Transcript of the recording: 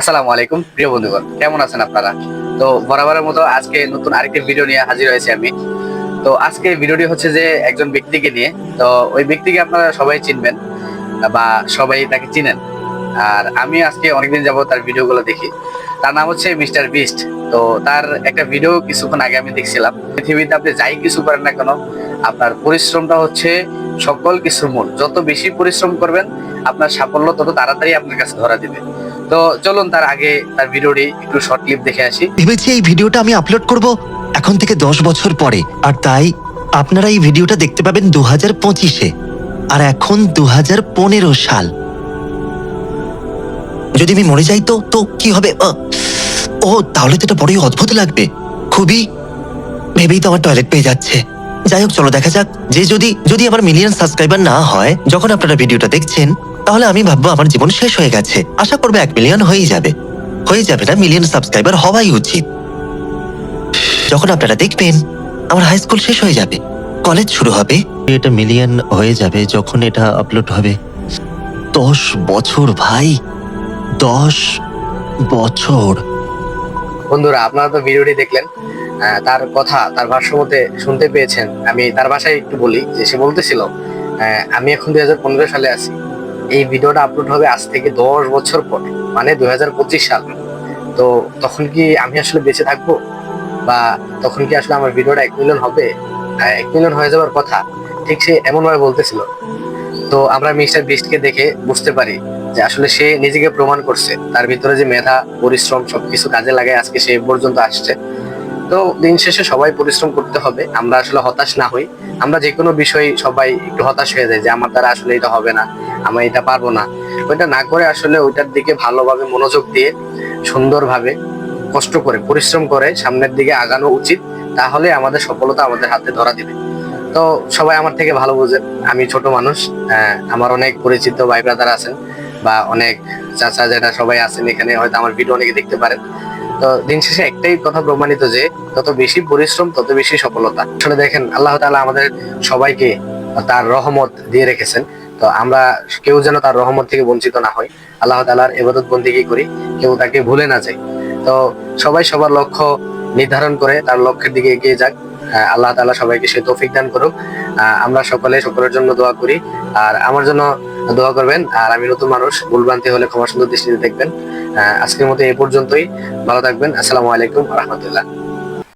আসসালামু আলাইকুম, প্রিয় বন্ধুগণ, কেমন আছেন আপনারা? তো বরাবরের মতো আজকে নতুন আরেকটি ভিডিও নিয়ে হাজির হয়েছি আমি। তো আজকে ভিডিওটি হচ্ছে যে একজন ব্যক্তিকে নিয়ে। তো ওই ব্যক্তিকে আপনারা সবাই চিনবেন বা সবাই তাকে চিনেন। আর আমি আজকে অনেকদিন যাবত তার ভিডিওগুলো দেখি। তার নাম হচ্ছে মিস্টার বিস্ট। তো তার একটা ভিডিও কিছুক্ষণ আগে আমি দেখছিলাম। পৃথিবীতে আপনি যাই কিছু করেন না কেন, আপনার পরিশ্রমটা হচ্ছে সকল কিছুর মূল। যত বেশি পরিশ্রম করবেন, আপনার সাফল্য তত তাড়াতাড়ি আপনার কাছে ধরা দিবে। তো চলুন তার আগে তার ভিডিওটি একটু শর্ট ক্লিপ দেখে আসি। ভেবেছি এই ভিডিওটা আমি আপলোড করব এখন থেকে দশ বছর পরে। আর তাই আপনারা এই ভিডিওটা দেখতে পাবেন দু হাজার পঁচিশে। আর এখন দু হাজার পনেরো সাল। যদি আমি মরে যাই তো তো কি হবে? ও, তাহলে তো এটা বড়ই অদ্ভুত লাগবে। খুবই ভেবেই তো আমার টয়লেট পেয়ে যাচ্ছে। যাই হোক, চলো দেখা যাক। যে যদি যদি আমার মিলিয়ন সাবস্ক্রাইবার না হয়, যখন আপনারা ভিডিওটা দেখছেন তাহলে আমি ভাববো আমার জীবন শেষ হয়ে গেছে। আশা করব এক মিলিয়ন হয়েই যাবে। হয়ে যাবে না মিলিয়ন সাবস্ক্রাইবার হওয়াই উচিত। যখন আপনারা দেখবেন, আমার হাই স্কুল শেষ হয়ে যাবে। কলেজ শুরু হবে। এটা মিলিয়ন হয়ে যাবে যখন এটা আপলোড হবে। দশ বছর, ভাই। দশ বছর। বন্ধুরা, আপনারা তো ভিডিওটি দেখলেন তার কথা, তার ভাষ্য মতে শুনতে পেয়েছেন। আমি তার ভাষায় একটু বলি, যে সে বলতেছিল আমি এখন দুই হাজার পনেরো সালে আছি। এই ভিডিওটা আপলোড হবে আজ থেকে দশ বছর পরে মানে দুই হাজার পঁচিশ সাল। তো তখন কি আমি আসলে বেঁচে থাকব? বা তখন কি আসলে আমার ভিডিওটা এক মিলিয়ন হবে? এক মিলিয়ন হয়ে যাওয়ার কথা, ঠিক সে এমন ভাবে বলতেছিল। তো আমরা মিস্টার বিস্টকে দেখে বুঝতে পারি যে আসলে সে নিজেকে প্রমাণ করছে। তার ভিতরে যে মেধা, পরিশ্রম সবকিছু কাজে লাগায় আজকে সে পর্যন্ত আসছে। তো দিন শেষে সবাই পরিশ্রম করতে হবে। আমরা আসলে হতাশ না হই। আমরা যে কোনো বিষয় সবাই একটু হতাশ হয়ে যায় যে, আমার দ্বারা আসলে এটা হবে না। আমি এটা পারব না। ওইটা না করে আসলে ওইটার দিকে ভালোভাবে মনোযোগ দিয়ে, সুন্দরভাবে কষ্ট করে, পরিশ্রম করে সামনের দিকে আগানো উচিত। তাহলে আমাদের সফলতা আমাদের হাতে ধরা দিবে। তো সবাই আমার থেকে ভালো বোঝেন আমি ছোট মানুষ আমার অনেক পরিচিত ভাই ব্রাদার আছেন। বা অনেক চাচা যেটা সবাই আছেন এখানে, হয়তো আমার ভিডিও অনেকে দেখতে পারেন। তো দিন শেষে একটাই কথা প্রমাণিত যে, যত বেশি পরিশ্রম, তত বেশি সফলতা। আসলে দেখেন, আল্লাহ তাআলা আমাদের সবাইকে তার রহমত দিয়ে রেখেছেন। তো আমরা কেউ যেন তার রহমত থেকে বঞ্চিত না হই। আল্লাহ তাআলার এবাদত বন্দিগি করি? কেউ তাকে ভুলে না যায়। তো সবাই সবার লক্ষ্য নির্ধারণ করে, তার লক্ষ্যের দিকে এগিয়ে যাক। আল্লাহ তাআলা সবাইকে সে তৌফিক দান করুক। আমরা সকলে সকলের জন্য দোয়া করি। আর আমার জন্য দোয়া করবেন। আর আমি নতুন মানুষ, ভুলভ্রান্তি হলে ক্ষমা সুন্দর দৃষ্টিতে দেখবেন। আজকের মতো এই পর্যন্তই। ভালো থাকবেন। আসসালামু আলাইকুম রহমতুল্লাহ।